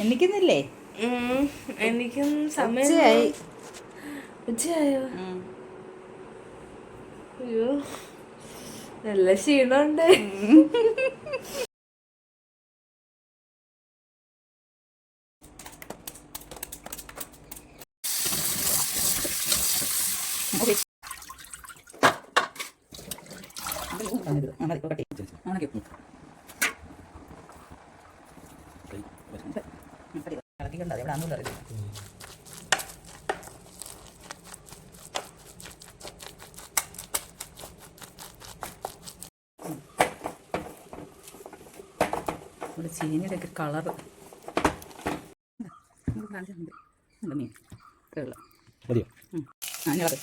എനിക്കുന്നില്ലേ ഉം, എനിക്കും സമയമായി ഉച്ചയായി. അയ്യോ നല്ല ക്ഷീണമുണ്ട് ഇവിടെ ചീനിയുടെ ഇവിടെ കളറ് മീൻ കേള മതിയോ കളറ് ഞാൻ മതി മതിയോ ഓണക്കോ ഇങ്ങോട്ടേ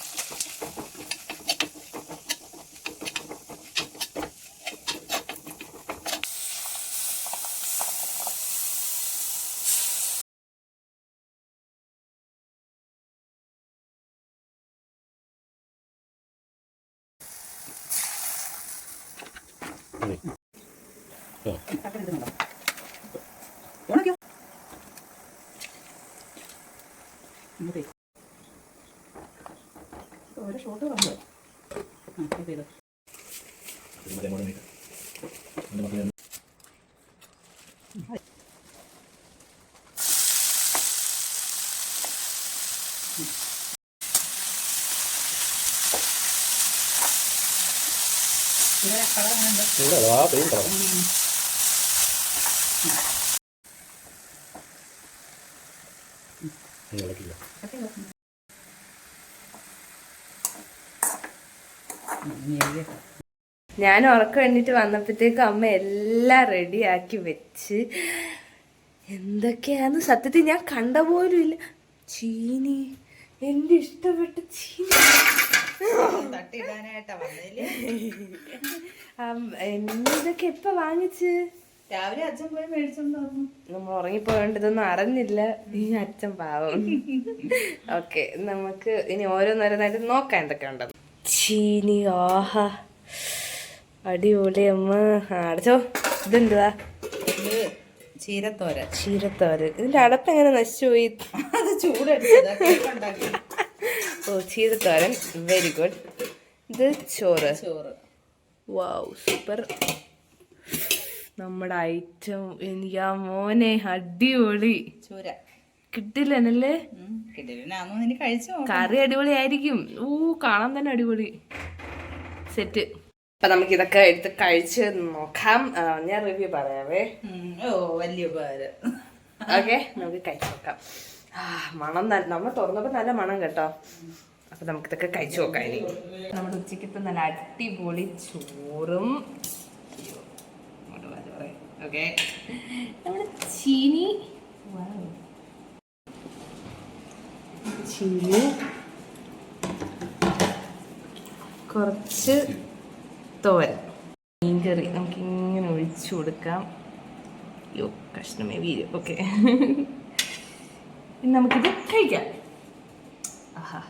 ഓരോ ഷോട്ട് വന്നു. ആ ചെയ്തോ. മറ്റേ മോഡൽ നീക്കാം എന്റെ മക്കളെ ഇവിടെ കളർ അങ്ങനെ ഉണ്ട് ഇവിടെ അതാ പെയിൻ കളർ ഇളക്കില്ല ഞാൻ ഉറക്കം എണ്ണിട്ട് വന്നപ്പോഴത്തേക്ക് അമ്മ എല്ലാം റെഡിയാക്കി വെച്ച്. എന്തൊക്കെയാന്ന് സത്യത്തിൽ ഞാൻ കണ്ട പോലും ഇല്ല. ചീനി. എന്റെ ഇഷ്ടപ്പെട്ട ഇതൊക്കെ എപ്പ വാങ്ങിച്ച്? രാവിലെ അച്ഛൻ പോയി മേടിച്ചോണ്ട് വന്നു. നമ്മൾ ഉറങ്ങിപ്പോയേണ്ടതൊന്നും അറിഞ്ഞില്ല. ഈ അച്ഛൻ പാവം. ഓക്കെ നമുക്ക് ഇനി ഓരോന്നോരോന്നായിട്ട് നോക്കാം എന്തൊക്കെ ഉണ്ടെന്ന്. ചീനി ആഹാ. അടിപൊളി അമ്മ. അടച്ചോ. ഇതെന്തുവാ? ചീരത്തോര ചീരത്തോരൻ. ഇതിന്റെ അടപ്പ് എങ്ങനെ കേക്ക് ഉണ്ടാക്കി ഓ ചീരത്തോരൻ വെരി ഗുഡ് ഇത് ചോറ്. ചോറ്. വാവ് സൂപ്പർ നമ്മുടെ ഐറ്റം എനിക്കാ മോനെ അടിപൊളി. ചൂര. കിട്ടില്ലനല്ലേ. കറി അടിപൊളിയായിരിക്കും. ഊ കാണാൻ തന്നെ അടിപൊളി. സെറ്റ് അപ്പൊ നമുക്ക് ഇതൊക്കെ എടുത്ത് കഴിച്ച് നോക്കാം. ഞാൻ റിവ്യൂ പറയാവേ. ഓ വലിയ ഉപകാരം. ഓക്കെ നമുക്ക് കഴിച്ചു നോക്കാം. മണം നമ്മൾ തുറന്നപ്പോ നല്ല മണം കേട്ടോ. അപ്പൊ നമുക്ക് ഇതൊക്കെ കഴിച്ചു നോക്കാം ഇനി. നമ്മുടെ ഉച്ചക്കത്തെ നല്ല അടിപൊളി ചോറും. ഓക്കെ. നമ്മുടെ ചീനി. ചീനി. കുറച്ച് തോരൻ. മീൻകറി നമുക്ക് ഇങ്ങനെ ഒഴിച്ചു കൊടുക്കാം. അയ്യോ കഷ്ണമേ വീര് ഓക്കെ. ഇനി നമുക്കിത് കഴിക്കാം. ആഹാ.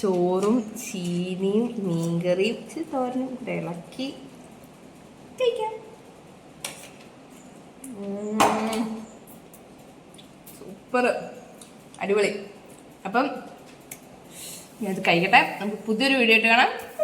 ചോറും ചീനിയും മീൻകറിയും ഇച്ചിരി തോരനും കൂടെ ഇളക്കി കഴിക്കാം. സൂപ്പർ. അടിപൊളി. അപ്പം ഞാൻ അത് കഴിക്കട്ടെ. നമുക്ക് പുതിയൊരു വീഡിയോ ആയിട്ട് കാണാം.